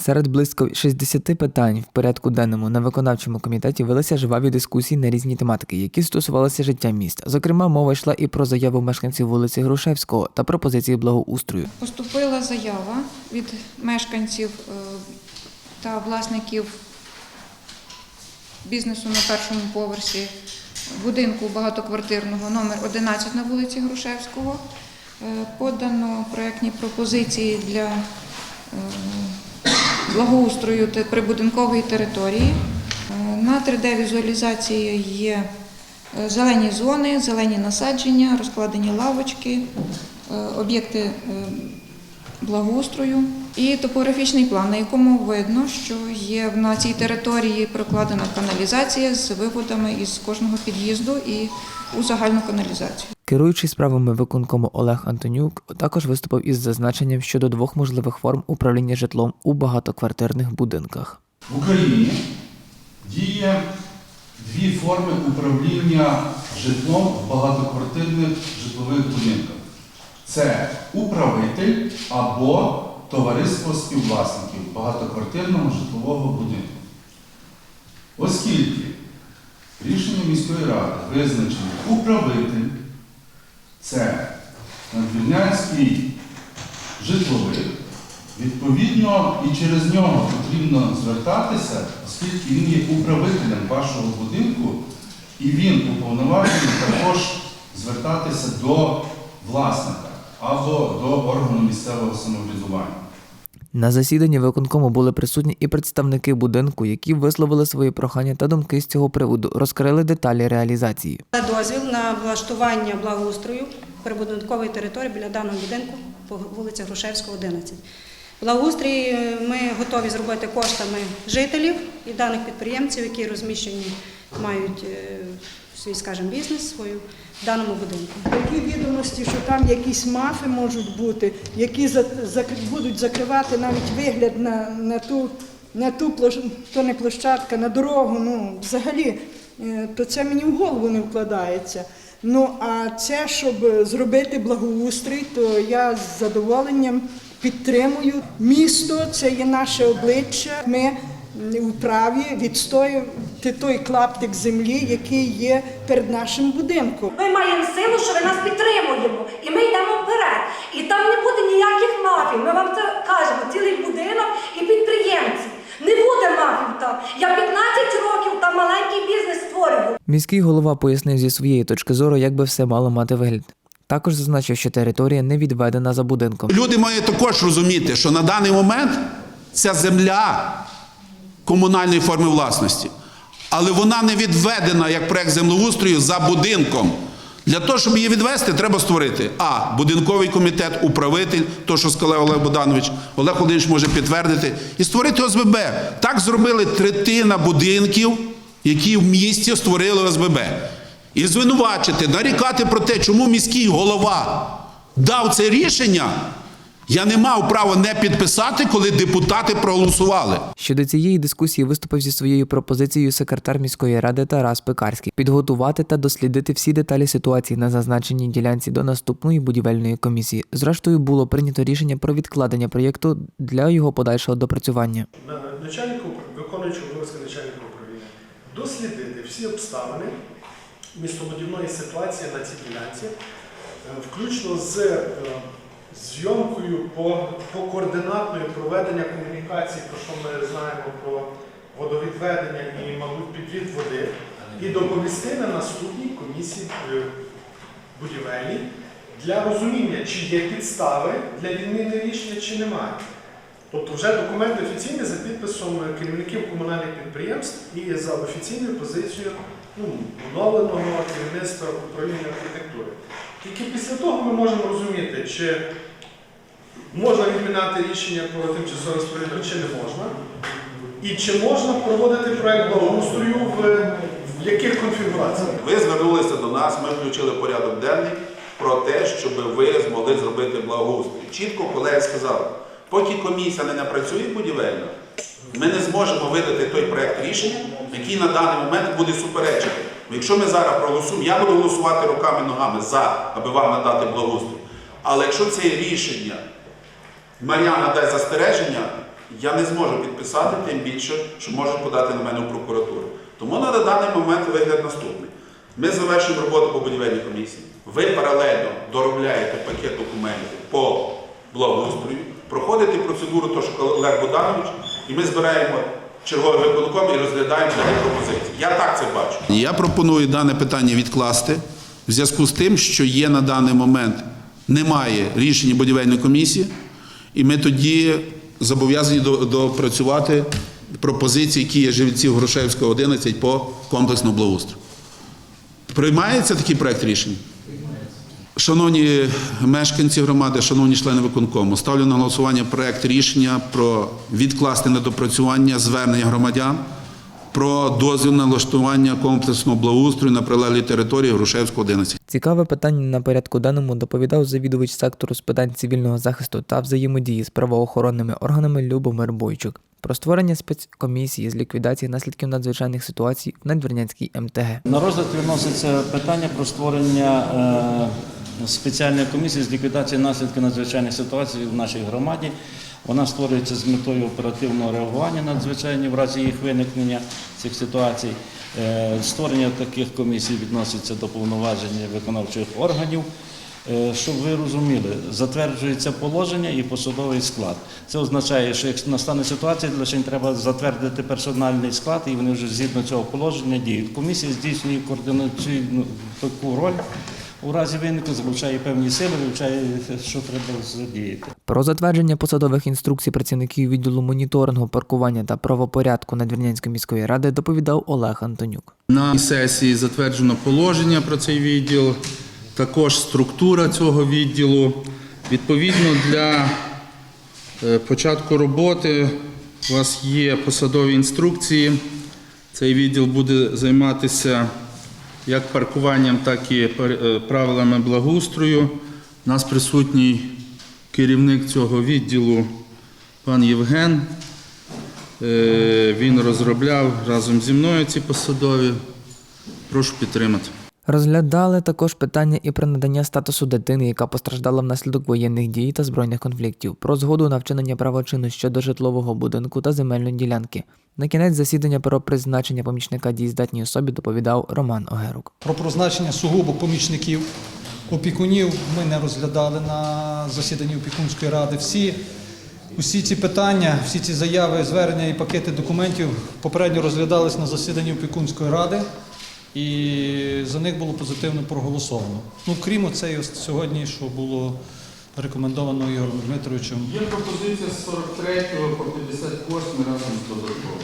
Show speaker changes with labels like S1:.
S1: Серед близько 60 питань в порядку денному на виконавчому комітеті велися жваві дискусії на різні тематики, які стосувалися життя міста. Зокрема, мова йшла і про заяву мешканців вулиці Грушевського та пропозиції благоустрою.
S2: Поступила заява від мешканців е, та власників бізнесу на першому поверсі будинку багатоквартирного номер 11 на вулиці Грушевського. Е, Подано проєктні пропозиції для е, благоустрою прибудинкової території. Е, На 3D-візуалізації є е, зелені зони, зелені насадження, розкладені лавочки, е, об'єкти благоустрою і топографічний план, на якому видно, що є на цій території прокладена каналізація з виводами із кожного під'їзду і у загальну каналізацію.
S1: Керуючий справами виконкому Олег Антонюк також виступив із зазначенням щодо двох можливих форм управління житлом у багатоквартирних будинках.
S3: В Україні діє дві форми управління житлом в багатоквартирних житлових будинках. Це управитель або товариство співвласників багатоквартирного житлового будинку. Оскільки рішення міської ради визначено управитель, це надвірнянський житловик, Відповідно, і через нього потрібно звертатися, оскільки він є управителем вашого будинку, і він уповноважений також звертатися до власника або до органу місцевого самоврядування.
S1: На засіданні виконкому були присутні і представники будинку, які висловили свої прохання та думки з цього приводу, розкрили деталі реалізації.
S4: Дозвіл на влаштування благоустрою прибудинкової території біля даного будинку по вулиці Грушевського, 11. Благоустрій е, ми готові зробити коштами жителів і даних підприємців, які розміщені, мають е, свій, скажімо, бізнес свою в даному будинку.
S5: Такі відомості, що там якісь мафи можуть бути, які за- зак- будуть закривати навіть вигляд на, на ту, на ту площ... то не площадка, на дорогу. Ну, взагалі, е, то це мені в голову не вкладається. Ну а це, щоб зробити благоустрій, то я з задоволенням підтримую. Місто це є наше обличчя. Ми вправі відстоювати той клаптик землі, який є перед нашим будинком.
S6: Ми маємо силу, що ви нас підтримуємо, і ми йдемо вперед. І там не буде ніяких мафій. Ми вам це кажемо, цілий будинок і підприємці. Не буде мафів там. Я 15 років там маленький бізнес створюю.
S1: Міський голова пояснив зі своєї точки зору, як би все мало мати вигляд. Також зазначив, що територія не відведена за будинком.
S7: Люди мають також розуміти, що на даний момент ця земля комунальної форми власності, але вона не відведена як проект землеустрою за будинком. Для того, щоб її відвести, треба створити А. Будинковий комітет, управитель, то, що сказав Олег Богданович, Олег Володимирович може підтвердити, і створити ОСББ. Так зробили третина будинків, які в місті створили ОСББ. І звинувачити, нарікати про те, чому міський голова дав це рішення, я не мав права не підписати, коли депутати проголосували.
S1: Щодо цієї дискусії виступив зі своєю пропозицією секретар міської ради Тарас Пекарський підготувати та дослідити всі деталі ситуації на зазначеній ділянці до наступної будівельної комісії. Зрештою, було прийнято рішення про відкладення проєкту для його подальшого допрацювання.
S8: начальнику, виконуючого обов'язки начальника управління, дослідити всі обставини містобудівної ситуації на цій ділянці, е, включно з е, зйомкою по, по координатної проведення комунікації, про що ми знаємо про водовідведення і, мабуть, підвід води, і доповісти на наступній комісії е, будівельній для розуміння, чи є підстави для відміни рішення, чи немає. Тобто вже документи офіційні за підписом керівників комунальних підприємств і за офіційною позицією ну, оновленого керівництва управління архітектури. Тільки після того ми можемо розуміти, чи можна відміняти рішення про тимчасове розпорядження, чи не можна, і чи можна проводити проект благоустрою в, в яких конфігураціях.
S7: Ви звернулися до нас, ми включили порядок денний про те, щоб ви змогли зробити благоустрій. Чітко колеги сказали, поки комісія не напрацює будівельно, ми не зможемо видати той проект рішення, який на даний момент буде суперечити. Бо Якщо ми зараз проголосуємо, я буду голосувати руками і ногами за, аби вам надати благоустрій. Але якщо це рішення Мар'яна дасть застереження, я не зможу підписати, тим більше, що можуть подати на мене в прокуратуру. Тому на даний момент вигляд наступний. Ми завершуємо роботу по будівельній комісії. Ви паралельно доробляєте пакет документів по благоустрою, проходите процедуру, то що Олег Богданович, і ми збираємо черговий виконком і розглядаємо дані пропозиції. Я так це бачу. Я пропоную дане питання відкласти в зв'язку з тим, що є на даний момент немає рішення будівельної комісії, і ми тоді зобов'язані допрацювати пропозиції, які є живців Грушевського 11 по комплексному благоустрою. Приймається такий проект рішення? Шановні мешканці громади, шановні члени виконкому, ставлю на голосування проект рішення про відкласти на допрацювання звернення громадян про дозвіл на влаштування комплексного благоустрою на прилеглій території Грушевського 11.
S1: Цікаве питання на порядку денному доповідав завідувач сектору з питань цивільного захисту та взаємодії з правоохоронними органами Любомир Бойчук про створення спецкомісії з ліквідації наслідків надзвичайних ситуацій в Надвірнянській МТГ.
S9: На розгляд відноситься питання про створення е, спеціальної комісії з ліквідації наслідків надзвичайних ситуацій в нашій громаді. Вона створюється з метою оперативного реагування надзвичайні в разі їх виникнення цих ситуацій. Е, Створення таких комісій відноситься до повноважень виконавчих органів. Е, Щоб ви розуміли, затверджується положення і посадовий склад. Це означає, що якщо настане ситуація, лише треба затвердити персональний склад, і вони вже згідно цього положення діють. Комісія здійснює координаційну таку роль. У разі винику залучає певні сили, вивчає, що треба задіяти.
S1: Про затвердження посадових інструкцій працівників відділу моніторингу, паркування та правопорядку Надвірнянської міської ради доповідав Олег Антонюк.
S3: На сесії затверджено положення про цей відділ, також структура цього відділу. Відповідно для е, початку роботи у вас є посадові інструкції. Цей відділ буде займатися як паркуванням, так і е, правилами благоустрою. У нас присутній керівник цього відділу пан Євген. Е, Він розробляв разом зі мною ці посадові. Прошу підтримати.
S1: Розглядали також питання і про надання статусу дитини, яка постраждала внаслідок воєнних дій та збройних конфліктів, про згоду на вчинення правочину щодо житлового будинку та земельної ділянки. На кінець засідання про призначення помічника дієздатній особі доповідав Роман Огерук.
S10: Про призначення сугубо помічників опікунів ми не розглядали на засіданні опікунської ради. Всі, усі ці питання, всі ці заяви, звернення і пакети документів попередньо розглядались на засіданні опікунської ради, і за них було позитивно проголосовано. Ну, крім цієї сьогодні, що було рекомендовано Ігорем Дмитровичем
S3: Є пропозиція з 43 по 58 разом з додатковим.